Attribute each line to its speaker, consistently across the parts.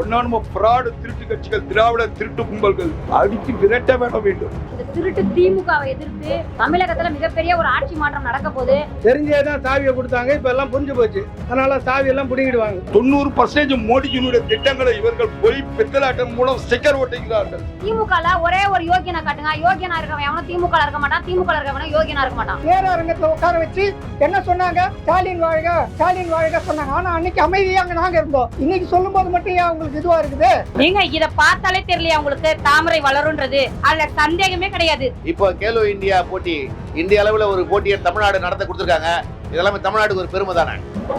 Speaker 1: ஒன்னான fraud திருட்டு கட்சிகள் திராவிட திருட்டு கும்பல்கள் அடித்து விரட்ட வேட வேண்டும்
Speaker 2: இந்த திருட்டு திமுகவை எதிர்த்து தமிழகத்துல மிகப்பெரிய ஒரு ஆட்சி மாற்றம் நடக்க போகுது.
Speaker 3: தெரிஞ்சே தான் சாவியை கொடுத்தாங்க இப்ப எல்லாம் புரிஞ்சு போச்சு. அதனால சாவி எல்லாம் பிடிங்கிடுவாங்க.
Speaker 1: தொண்ணூறு பர்சன்டேஜ் மோடிஜியினுடைய திட்டங்களை இவர்கள் பொய் பித்தலாட்டம் மூலம் ஸ்டிக்கர் ஒட்டுகிறார்கள்
Speaker 2: திமுகல ஒரே ஒரு யோகியனை காட்டுங்க. யோகியனா இருக்கவன் எவனும் திமுக இருக்க மாட்டான். திமுக இருக்கவனும் யோகியனா இருக்க மாட்டான்.
Speaker 4: பேரரங்கத்துல உட்கார வச்சு என்ன சொன்னாங்க? ஸ்டாலின் வாழ்க ஸ்டாலின் வாழ்க சொன்னாங்க. ஆனா அன்னைக்கு அமைதியா அங்க நாங்க இருந்தோம். இன்னைக்கு சொல்லும் போது மட்டும் ஏன் உங்களுக்கு இதுவா இருக்குது?
Speaker 5: நீங்க இத பார்த்தாலே தெரியலையா உங்களுக்கு? தாமரை வளருன்றது அதுல சந்தேகமே கிடையாது.
Speaker 6: இப்போ கேலோ இந்தியா போட்டி இந்திய அளவில் ஒரு போட்டியை தமிழ்நாடு நடத்த கொடுத்துருக்காங்க. இதெல்லாமே தமிழ்நாட்டுக்கு ஒரு பெருமை தானே?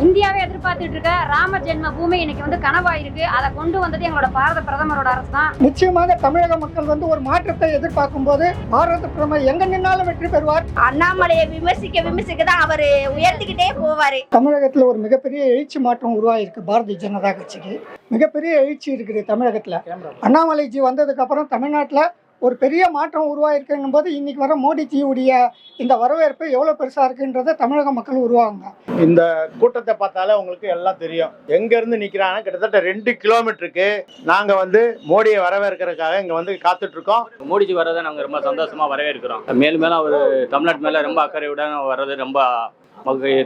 Speaker 2: இந்தியாவே எதிர்பார்த்துட்டு இருக்க ராம ஜென்ம பூமி இன்னைக்கு வந்து கனவாயிருக்கு. அதை கொண்டு வந்தது எங்களோட பாரத பிரதமரோட அரசு தான்
Speaker 4: நிச்சயமாக தமிழக மக்கள் வந்து ஒரு மாற்றத்தை எதிர்பார்க்கும் போது பாரத பிரதமர் எங்க நின்னாலும் வெற்றி பெறுவார்?
Speaker 5: அண்ணாமலையை விமர்சிக்க விமர்சிக்க தான் அவரு உயர்த்திக்கிட்டே போவாரு.
Speaker 4: தமிழகத்துல ஒரு மிகப்பெரிய எழுச்சி மாற்றம் உருவாயிருக்கு பாரதிய ஜனதா கட்சிக்கு. மிகப்பெரிய எழுச்சி இருக்குது தமிழகத்துல. அண்ணாமலைஜி வந்ததுக்கு அப்புறம் தமிழ்நாட்டுல ஒரு பெரிய மாற்றம் உருவாயிருக்குங்கும் போது இன்னைக்கு வர மோடிஜியுடைய இந்த வரவேற்பு எவ்வளவு பெருசா இருக்குன்றதை தமிழக மக்கள் உருவாங்க.
Speaker 3: இந்த கூட்டத்தை பார்த்தாலே உங்களுக்கு எல்லாம் தெரியும். எங்க இருந்து நிக்கிறாங்க கிட்டத்தட்ட ரெண்டு கிலோமீட்டருக்கு நாங்க வந்து மோடியை வரவேற்கிறதுக்காக இங்க வந்து காத்துட்டு இருக்கோம்
Speaker 7: மோடிஜி வர்றதை நாங்கள் ரொம்ப சந்தோஷமா வரவேற்கிறோம். மேலும் மேலும் அவர் தமிழ்நாட்டு மேல ரொம்ப அக்கறையுடன் வர்றது ரொம்ப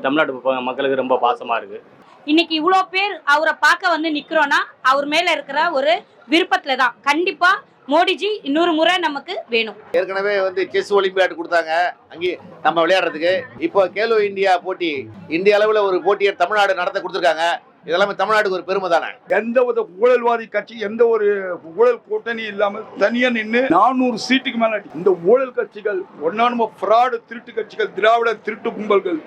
Speaker 7: தமிழ்நாட்டு மக்களுக்கு ரொம்ப பாசமா இருக்கு.
Speaker 5: இன்னைக்கு இவ்வளோ பேர் அவரை பார்க்க வந்து நிக்கிறோம்னா அவர் மேல இருக்கிற ஒரு விருப்பத்துல தான் கண்டிப்பா மோடிஜி இன்னொரு முறை நமக்கு வேணும்.
Speaker 6: ஏற்கனவே வந்து செஸ் ஒலிம்பியாட் கொடுத்தாங்க. அங்கே நம்ம விளையாடுறதுக்கு. இப்போ கேலோ இந்தியா போட்டி இந்திய அளவில் ஒரு போட்டியை தமிழ்நாடு நடத்த கொடுத்துருக்காங்க. இதெல்லாமே தமிழ்நாட்டுக்கு ஒரு பெருமை தானே?
Speaker 1: எந்த ஒரு ஊழல்வாதி கட்சி எந்த ஒரு ஊழல் கூட்டணி இல்லாமல் தனியா நின்று நானூறு சீட்டுக்கு மேல இந்த ஊழல் கட்சிகள் ஒன்னான பிராடு திருட்டு கட்சிகள் திராவிட திருட்டு கும்பல்கள்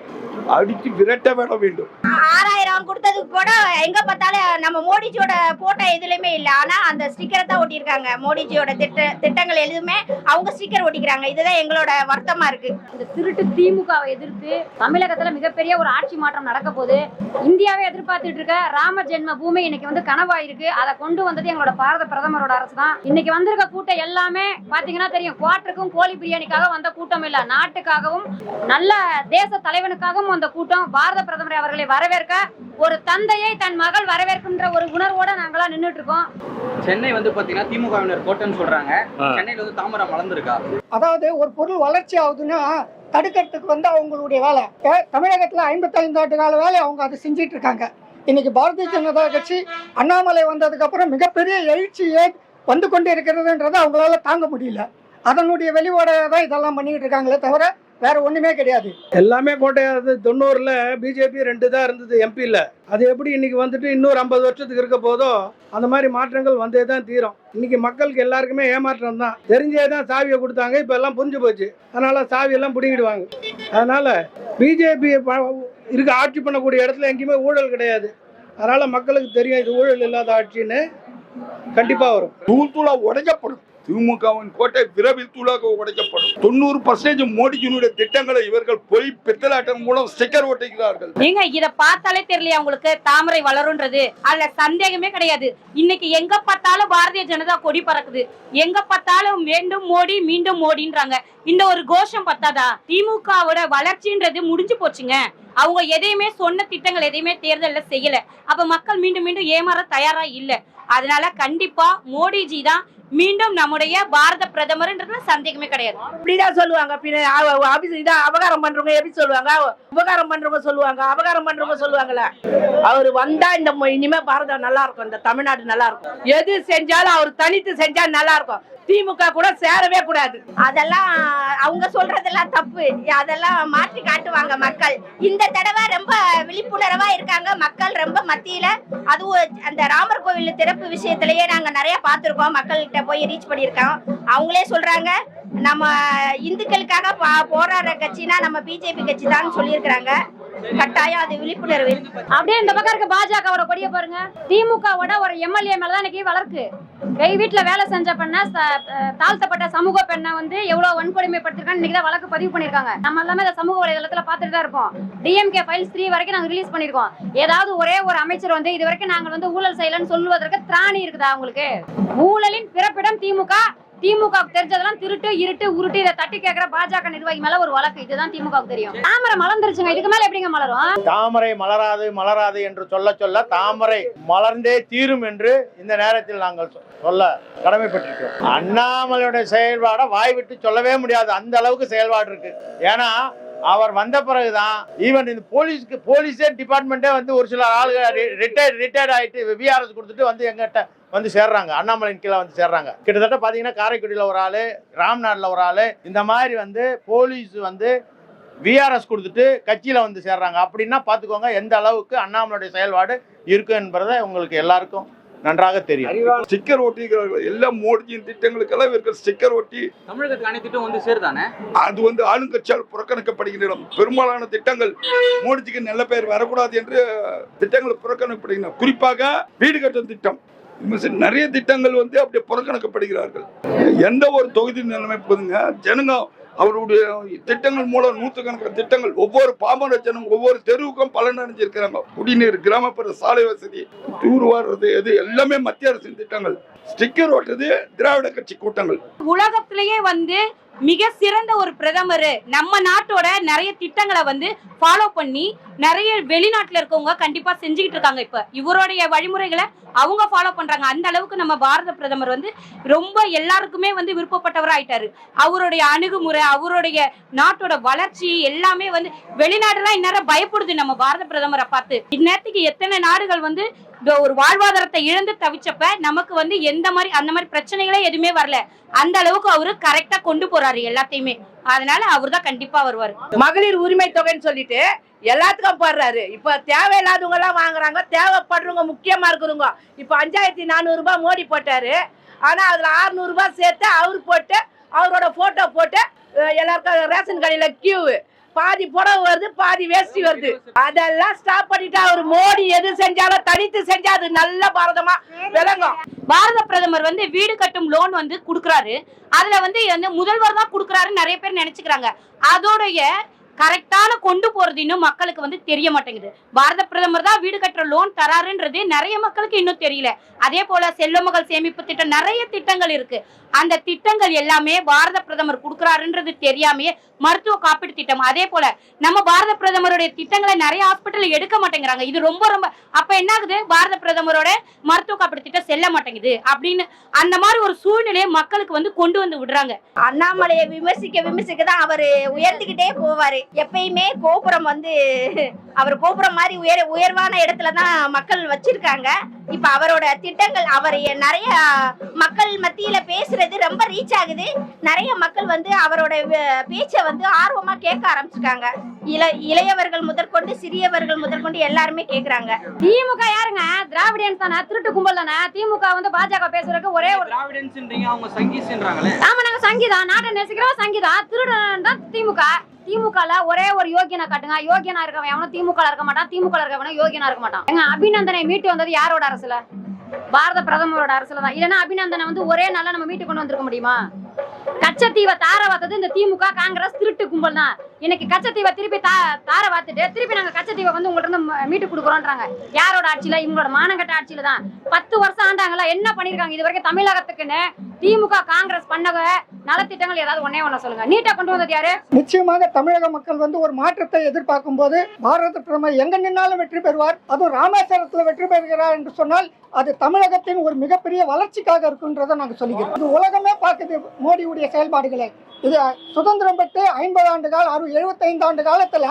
Speaker 1: அடித்து விரட்ட வேட வேண்டும்.
Speaker 5: ஆறாயிரம் கொடுத்ததுக்கு கூட எங்க பார்த்தாலும் நம்ம மோடிஜியோட போட்டோ எதுலயுமே இல்ல. ஆனா அந்த ஸ்டிக்கரை தான் ஒட்டியிருக்காங்க. மோடிஜியோட திட்ட திட்டங்கள் எதுவுமே அவங்க ஸ்டிக்கர் ஒட்டிக்கிறாங்க. இதுதான் எங்களோட வருத்தமா இருக்கு.
Speaker 2: இந்த திருட்டு திமுகவை எதிர்த்து தமிழகத்துல மிகப்பெரிய ஒரு ஆட்சி மாற்றம் நடக்க போகுது. இந்தியாவே எதிர்பார்த்துட்டு இருக்க ராம ஜென்ம பூமி இன்னைக்கு வந்து கனவாயிருக்கு. அதை கொண்டு வந்தது எங்களோட பாரத பிரதமரோட அரசு தான் இன்னைக்கு வந்திருக்க கூட்டம் எல்லாமே பாத்தீங்கன்னா தெரியும். குவாட்டருக்கும் கோழி பிரியாணிக்காக வந்த கூட்டம் இல்ல. நாட்டுக்காகவும் நல்ல தேச தலைவனுக்காகவும் வந்த கூட்டம். பாரத பிரதமர் அவர்களை வரவேற்க ஒரு தந்தையை தன் மகள் வரவேற்கின்ற ஒரு உணர்வோட நாங்களாம் நின்னுட்டு இருக்கோம்
Speaker 7: சென்னை வந்து பாத்தீங்கன்னா திமுகவினர் கோட்டைன்னு சொல்றாங்க. சென்னையில வந்து தாமரை மலர்ந்துருக்கா?
Speaker 4: அதாவது ஒரு பொருள் வளர்ச்சி ஆகுதுன்னா தடுக்கிறதுக்கு வந்து அவங்களுடைய வேலை. தமிழகத்துல ஐம்பத்தைந்து ஆண்டு கால வேலை அவங்க அதை செஞ்சிட்டு இருக்காங்க. இன்னைக்கு பாரதிய ஜனதா கட்சி அண்ணாமலை வந்ததுக்கப்புறம் மிகப்பெரிய எழுச்சியே வந்து கொண்டு இருக்கிறதுன்றதை அவங்களால தாங்க முடியல. அதனுடைய வெளிவோட தான் இதெல்லாம் பண்ணிக்கிட்டு இருக்காங்களே தவிர வேற ஒண்ணுமே கிடையாது.
Speaker 3: எல்லாமே கோட்டையாது தொண்ணூறுல பிஜேபி ரெண்டு தான் இருந்தது எம்பியில் அது எப்படி இன்னைக்கு வந்துட்டு இன்னொரு ஐம்பது வருஷத்துக்கு இருக்க போதோ அந்த மாதிரி மாற்றங்கள் வந்தே தான் தீரும். இன்னைக்கு மக்களுக்கு எல்லாருக்குமே ஏமாற்றம் தான். தெரிஞ்சே தான் சாவியை கொடுத்தாங்க இப்போ எல்லாம் புரிஞ்சு போச்சு. அதனால சாவி எல்லாம் பிடிங்கிடுவாங்க. அதனால பிஜேபி இருக்க ஆட்சி பண்ணக்கூடிய இடத்துல எங்கேயுமே ஊழல் கிடையாது. அதனால மக்களுக்கு தெரியும் இது ஊழல் இல்லாத ஆட்சின்னு கண்டிப்பாக வரும்.
Speaker 1: தூள் தூளாக உடைக்கப்படும் திமுகவின் கோட்டை விரைவில் தூளாக உடைக்கப்படும். தொண்ணூறு பர்சன்டேஜ் மோடிஜியினுடைய திட்டங்களை இவர்கள் பொய் பித்தலாட்டம் மூலம் ஸ்டிக்கர் ஒட்டுகிறார்கள்
Speaker 5: நீங்க இத பார்த்தாலே தெரியலையா உங்களுக்கு? தாமரை வளருன்றது. அதுல சந்தேகமே கிடையாது. இன்னைக்கு எங்க பார்த்தாலும் பாரதிய ஜனதா கொடி பறக்குது. எங்க பார்த்தாலும் மீண்டும் மோடி மீண்டும் மோடின்றாங்க. இந்த ஒரு கோஷம் பத்தாதா? திமுகவோட வளர்ச்சின்றது முடிஞ்சு போச்சுங்க. அவங்க எதையுமே சொன்ன திட்டங்கள் எதையுமே தேர்தலில் செய்யல. அப்ப மக்கள் மீண்டும் மீண்டும் ஏமாற தயாரா இல்ல. அதனால கண்டிப்பா மோடிஜி தான் மீண்டும் நம்முடைய பாரத பிரதமர்ன்றதுல சந்தேகமே கிடையாது.
Speaker 8: இப்படிதான் சொல்லுவாங்க. பின்ன இதான் அபகாரம் பண்றவங்க எப்படி சொல்லுவாங்க? உபகாரம் பண்றவங்க சொல்லுவாங்க. அபகாரம் பண்றவங்க சொல்லுவாங்களே அவர் வந்தா இந்த இனிமே பாரதம் நல்லா இருக்கும். இந்த தமிழ்நாடு நல்லா இருக்கும். எது செஞ்சாலும் அவர் தனித்து செஞ்சா நல்லா இருக்கும். திமுக கூட சேரவே கூடாது.
Speaker 5: அதெல்லாம் அவங்க சொல்றதெல்லாம் தப்பு. அதெல்லாம் மாற்றி காட்டுவாங்க மக்கள். இந்த தடவை ரொம்ப விழிப்புணர்வா இருக்காங்க. மக்கள் ரொம்ப மத்தியில அதுவும் அந்த ராமர் கோவில் திறப்பு விஷயத்திலேயே நாங்க நிறைய பார்த்துருக்கோம். மக்கள்கிட்ட போய் ரீச் பண்ணியிருக்கோம். அவங்களே சொல்றாங்க. நம்ம இந்துக்களுக்காக பா- போராடுற கட்சினா நம்ம பிஜேபி கட்சி தான் சொல்லியிருக்கிறாங்க. கட்டாயம் அது விழிப்புணர்வு
Speaker 2: அப்படியே இந்த பக்கம் இருக்க பாஜகவோட கொடிய பாருங்க. திமுகவோட ஒரு எம்எல்ஏ மேலதான் இன்னைக்கு வளர்க்கு கை வீட்டுல வேலை செஞ்ச பெண்ண தாழ்த்தப்பட்ட சமூக பெண்ணை வந்து எவ்வளவு வன்கொடுமைப்படுத்திருக்கான்னு இன்னைக்கு தான் வழக்கு பதிவு பண்ணிருக்காங்க நம்ம எல்லாமே இந்த சமூக வலைதளத்துல பாத்துட்டு தான் இருப்போம். டிஎம்கே ஃபைல்ஸ் த்ரீ வரைக்கும் நாங்க ரிலீஸ் பண்ணிருக்கோம் ஏதாவது ஒரே ஒரு அமைச்சர் வந்து இது வரைக்கும் நாங்கள் வந்து ஊழல் செய்யலன்னு சொல்லுவதற்கு திராணி இருக்குதா உங்களுக்கு? ஊழலின் பிறப்பிடம் திமுக திமுக தெரிஞ்சதெல்லாம் திருட்டு இருட்டு உருட்டு இதை தட்டி கேட்கிற பாஜக நிர்வாகி மேல ஒரு வழக்கு. இதுதான் திமுக தெரியும். தாமரை மலர்ந்துருச்சுங்க. இதுக்கு மேல எப்படிங்க மலரும்?
Speaker 9: தாமரை மலராது மலராது என்று சொல்ல சொல்ல தாமரை மலர்ந்தே தீரும் என்று இந்த நேரத்தில் நாங்கள் சொல்ல கடமைப்பட்டிருக்கிறோம். அண்ணாமலையுடைய செயல்பாடை வாய் விட்டு சொல்லவே முடியாது. அந்த அளவுக்கு செயல்பாடு இருக்கு. ஏன்னா அவர் வந்த பிறகுதான் ஈவன் இந்த போலீஸ்க்கு போலீஸே டிபார்ட்மெண்ட்டே வந்து ஒரு சில ஆளுங்க ரிட்டையர்ட் ரிட்டையர்ட் ஆகிட்டு விஆர்எஸ் கொடுத்துட்டு வந்து எங்கிட்ட வந்து சேர்றாங்க. அண்ணாமலையின் கீழே வந்து சேர்றாங்க. கிட்டத்தட்ட பார்த்தீங்கன்னா காரைக்குடியில் ஒரு ஆள் ராம்நாட்டில் ஒரு ஆள் இந்த மாதிரி வந்து போலீஸ் வந்து விஆர்எஸ் கொடுத்துட்டு கட்சியில் வந்து சேர்றாங்க. அப்படின்னா பார்த்துக்கோங்க எந்த அளவுக்கு அண்ணாமலையுடைய செயல்பாடு இருக்கு என்பதை உங்களுக்கு எல்லாருக்கும் நன்றாக தெரியும்.
Speaker 1: ஸ்டிக்கர் ஒட்டிக்கிறார்கள் எல்லாம் மோடிஜியின் திட்டங்களுக்கெல்லாம் இருக்கிற ஸ்டிக்கர் ஒட்டி
Speaker 10: தமிழகத்துக்கு அனைத்திட்டும் வந்து சேருதானே?
Speaker 1: அது வந்து ஆளுங்கட்சியால் புறக்கணிக்கப்படுகின்றன பெரும்பாலான திட்டங்கள் மோடிஜிக்கு நல்ல பெயர் வரக்கூடாது என்று திட்டங்கள் புறக்கணிக்கப்படுகின்றன. குறிப்பாக வீடு கட்டும் திட்டம். நிறைய திட்டங்கள் வந்து அப்படியே புறக்கணிக்கப்படுகிறார்கள். எந்த ஒரு தொகுதி நிலைமைப்புதுங்க ஜனங்க அவருடைய திட்டங்கள் மூலம் நூற்றுக்கணக்கான திட்டங்கள் ஒவ்வொரு பாமர ஜனம் ஒவ்வொரு தெருவுக்கும் பலன் அடைஞ்சிருக்கிறாங்க. குடிநீர் கிராமப்புற சாலை வசதி டூர் வாடுறது எது எல்லாமே மத்திய அரசின் திட்டங்கள். ஸ்டிக்கர் ஓட்டுறது திராவிட கட்சி கூட்டங்கள்.
Speaker 5: உலகத்திலேயே வந்து மிக சிறந்த ஒரு பிரதமர். நம்ம நாட்டோட நிறைய திட்டங்களை வந்து ஃபாலோ பண்ணி நிறைய வெளிநாட்டுல இருக்கவங்க கண்டிப்பா செஞ்சுக்கிட்டு இருக்காங்க இப்ப. இவருடைய வழிமுறைகளை அவங்க ஃபாலோ பண்றாங்க. அந்த அளவுக்கு நம்ம பாரத பிரதமர் வந்து ரொம்ப எல்லாருக்குமே வந்து விருப்பப்பட்டவர் ஆயிட்டாரு அவருடைய அணுகுமுறை அவருடைய நாட்டோட வளர்ச்சி எல்லாமே வந்து வெளிநாடுலாம் இந்நேரம் பயப்படுது நம்ம பாரத பிரதமரை பார்த்து. இந்நேரத்துக்கு எத்தனை நாடுகள் வந்து ஒரு வாழ்வாதாரத்தை இழந்து தவிச்சப்ப நமக்கு வந்து எந்த மாதிரி அந்த மாதிரி பிரச்சனைகளே எதுவுமே வரல. அந்த அளவுக்கு அவரு கரெக்டா கொண்டு போறாரு எல்லாத்தையுமே. அதனால அவர் தான் கண்டிப்பா வருவாரு.
Speaker 8: மகளிர் உரிமை தொகைன்னு சொல்லிட்டு எல்லாத்துக்கும் போடுறாரு. இப்ப தேவையில்லாதவங்க எல்லாம் வாங்குறாங்க தேவைப்படுறவங்க முக்கியமா இருக்கிறவங்க. இப்ப அஞ்சாயிரத்தி நானூறு ரூபாய் மோடி போட்டாரு. ஆனா அதுல 600 ரூபாய் சேர்த்து அவர் போட்டு அவரோட போட்டோ போட்டு எல்லாருக்கும் ரேஷன் கடையில கியூ பாதி புடவை வருது பாதி வேஷ்டி வருது. அதெல்லாம் ஸ்டாப் பண்ணிட்டா அவர் மோடி எது செஞ்சாலும் தனித்து செஞ்சா அது நல்ல பாரதமா விளங்கும்.
Speaker 5: பாரத பிரதமர் வந்து வீடு கட்டும் லோன் வந்து கொடுக்குறாரு. அதுல வந்து வந்து முதல்வர் தான் குடுக்குறாருன்னு நிறைய பேர் நினைச்சுக்கிறாங்க. அதோடைய கரெக்டான கொண்டு போறது இன்னும் மக்களுக்கு வந்து தெரிய மாட்டேங்குது. பாரத பிரதமர் தான் வீடு கட்டுற லோன் தராருன்றது நிறைய மக்களுக்கு இன்னும் தெரியல. அதே போல செல்வ மகள் சேமிப்பு திட்டம் நிறைய திட்டங்கள் இருக்கு. அந்த திட்டங்கள் எல்லாமே பாரத பிரதமர் கொடுக்குறாருன்றது தெரியாமையே மருத்துவ காப்பீடு திட்டம். அதே போல நம்ம பாரத பிரதமருடைய திட்டங்களை நிறைய ஹாஸ்பிட்டல் எடுக்க மாட்டேங்கிறாங்க. இது ரொம்ப ரொம்ப அப்ப என்ன ஆகுது பாரத பிரதமரோட மருத்துவ காப்பீடு திட்டம் செல்ல மாட்டேங்குது அப்படின்னு அந்த மாதிரி ஒரு சூழ்நிலையை மக்களுக்கு வந்து கொண்டு வந்து விடுறாங்க.
Speaker 11: அண்ணாமலையை விமர்சிக்க விமர்சிக்க தான் அவர் உயர்ந்துகிட்டே போவாரு. எப்பயுமே கோபுரம் வந்து அவர் கோபுரம் மாதிரி உயர் உயர்வான இடத்துல தான் மக்கள் வச்சிருக்காங்க. இப்ப அவரோட திட்டங்கள் அவர் நிறைய மக்கள் மத்தியில பேசுறது ரொம்ப ரீச் ஆகுது. நிறைய மக்கள் வந்து அவரோட பேச்சை வந்து ஆர்வமா கேட்க ஆரம்பிச்சிருக்காங்க. இள இளையவர்கள் முதற்கொண்டு சிறியவர்கள் முதற்கொண்டு எல்லாருமே கேக்குறாங்க.
Speaker 2: திமுக யாருங்க? திராவிடியன்ஸ் தானே? திருட்டு கும்பல் தானே? திமுக வந்து பாஜக பேசுறதுக்கு ஒரே ஒரு
Speaker 10: திராவிடன்ஸ்ன்றீங்க அவங்க சங்கீஸ்ன்றாங்களே
Speaker 2: ஆமா நாங்க சங்கீதம். நாட்டை நேசிக்கிறோம் சங்கீதம். திருடன் தான் திமுக. திமுகல ஒரே ஒரு யோகியனா காட்டுங்க. யோகியனா இருக்கவன் எவனும் திமுக இருக்க மாட்டான். திமுக இருக்கவனும் யோகியனா இருக்க மாட்டான். எங்க அபிநந்தனை மீட்டு வந்தது யாரோட அரசுல? பாரத பிரதமரோட அரசுல தான். இல்லைன்னா அபிநந்தனை வந்து ஒரே நாளா நம்ம மீட்டு கொண்டு வந்திருக்க முடியுமா? கச்சத்தீவை தார வாத்தது இந்த திமுக காங்கிரஸ் திருட்டு கும்பல் தான். இன்னைக்கு கச்சத்தீவை திருப்பி தா தார வாத்துட்டு திருப்பி நாங்க கச்சத்தீவை வந்து உங்கள்ட்ட இருந்து மீட்டு கொடுக்குறோன்றாங்க. யாரோட ஆட்சியில? இவங்களோட மானங்கட்ட ஆட்சியில தான். பத்து வருஷம் ஆண்டாங்களா? என்ன பண்ணிருக்காங்க? இது வரைக்கும் தமிழகத்துக்குன்னு திமுக காங்கிரஸ் பண்ணவ நலத்திட்டங்கள் ஏதாவது ஒன்னே ஒண்ணு சொல்லுங்க. நீட்டா கொண்டு வந்தது யாரு?
Speaker 4: நிச்சயமாக தமிழக மக்கள் வந்து ஒரு மாற்றத்தை எதிர்பார்க்கும் போது பாரத பிரதமர் எங்க நின்னாலும் வெற்றி பெறுவார் அதுவும் ராமேஸ்வரத்துல வெற்றி பெறுகிறார் என்று சொன்னால் அது தமிழகத்தின் ஒரு மிகப்பெரிய வளர்ச்சிக்காக இருக்குன்றதை நாங்கள் சொல்லிக்கிறோம். இது உலகமே பார்க்குது மோடியுடைய செயல்பாடுகளை. இது சுதந்திரம் பெற்று ஐம்பது ஆண்டு கால அறு எழுபத்தைந்து ஆண்டு காலத்துல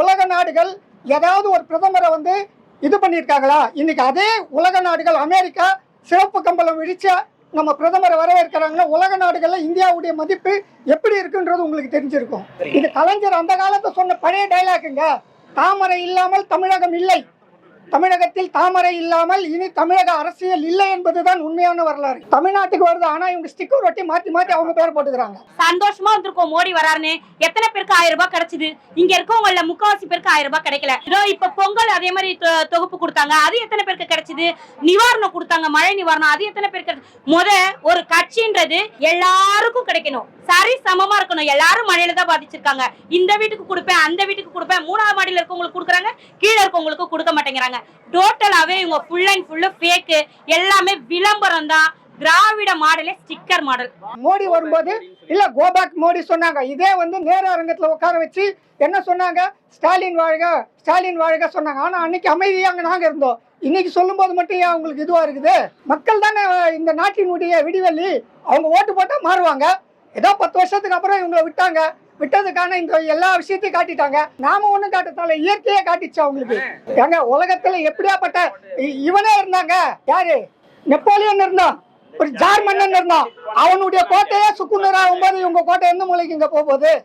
Speaker 4: உலக நாடுகள் ஏதாவது ஒரு பிரதமரை வந்து இது பண்ணியிருக்காங்களா? இன்னைக்கு அதே உலக நாடுகள் அமெரிக்கா சிவப்பு கம்பளம் விழிச்சா நம்ம பிரதமரை வரவேற்கிறாங்கன்னா உலக நாடுகள்ல இந்தியாவுடைய மதிப்பு எப்படி இருக்குன்றது உங்களுக்கு தெரிஞ்சிருக்கும். இது கலைஞர் அந்த காலத்தை சொன்ன பழைய டைலாக்குங்க தாமரை இல்லாமல் தமிழகம் இல்லை. தமிழகத்தில் தாமரை இல்லாமல் இனி தமிழக அரசியல் இல்லை என்பதுதான் உண்மையான வரலாறு. தமிழ்நாட்டுக்கு வருது ஆனா இவங்க ஸ்டிக்கர் ஒட்டி மாத்தி மாத்தி அவங்க பேர் போட்டுக்கிறாங்க.
Speaker 5: சந்தோஷமா வந்திருக்கோம் மோடி வராருன்னு. எத்தனை பேருக்கு ஆயிரம் ரூபாய் கிடைச்சது? இங்க இருக்கவங்கள முக்காவாசி பேருக்கு ஆயிரம் ரூபாய் கிடைக்கல. இதோ இப்ப பொங்கல் அதே மாதிரி தொ- தொகுப்பு கொடுத்தாங்க. அது எத்தனை பேருக்கு கிடைச்சது? நிவாரணம் கொடுத்தாங்க மழை நிவாரணம். அது எத்தனை பேருக்கு முத ஒரு கட்சின்றது எல்லாருக்கும் கிடைக்கணும். சரி சமமா இருக்கணும். எல்லாரும் மழையில தான் பாதிச்சிருக்காங்க. இந்த வீட்டுக்கு கொடுப்பேன் அந்த வீட்டுக்கு கொடுப்பேன். மூணாவது மாடியில இருக்கவங்களுக்கு கொடுக்குறாங்க கீழே இருக்கவங்களுக்கு கொடுக்க மாட்டேங்கிறாங்க. டோட்டலாகவே இவங்க ஃபுல் அண்ட் ஃபுல்லு ஃபேக்கு எல்லாமே விளம்பரம் தான் திராவிட மாடலே ஸ்டிக்கர் மாடல்
Speaker 4: மோடி வரும்போது இல்ல கோபேக் மோடி சொன்னாங்க. இதே வந்து நேர அரங்கத்துல உட்கார வச்சு என்ன சொன்னாங்க? ஸ்டாலின் வாழ்க ஸ்டாலின் வாழ்க சொன்னாங்க. ஆனா அன்னைக்கு அமைதியா அங்க நாங்க இருந்தோம். இன்னைக்கு சொல்லும்போது மட்டும் ஏன் அவங்களுக்கு இதுவா இருக்குது? மக்கள் தானே இந்த நாட்டினுடைய விடிவெள்ளி. அவங்க ஓட்டு போட்டா மாறுவாங்க. ஏதோ பத்து வருஷத்துக்கு அப்புறம் இவங்களை விட்டாங்க. விட்டதுக்கான இந்த எல்லா விஷயத்தையும் காட்டிட்டாங்க. நாம ஒண்ணும் காட்டத்தால இயற்கையே காட்டிச்சு அவங்களுக்கு ஏங்க உலகத்துல எப்படியாப்பட்ட இ- இவனே இருந்தாங்க. யாரு? நெப்போலியன் இருந்தான் ஒரு ஜார் மன்னன் இருந்தான். அவனுடைய கோட்டையே சுக்குநூறு ஆகும்போது இவங்க கோட்டை எந்த மூலைக்கு இங்க போக போகுது?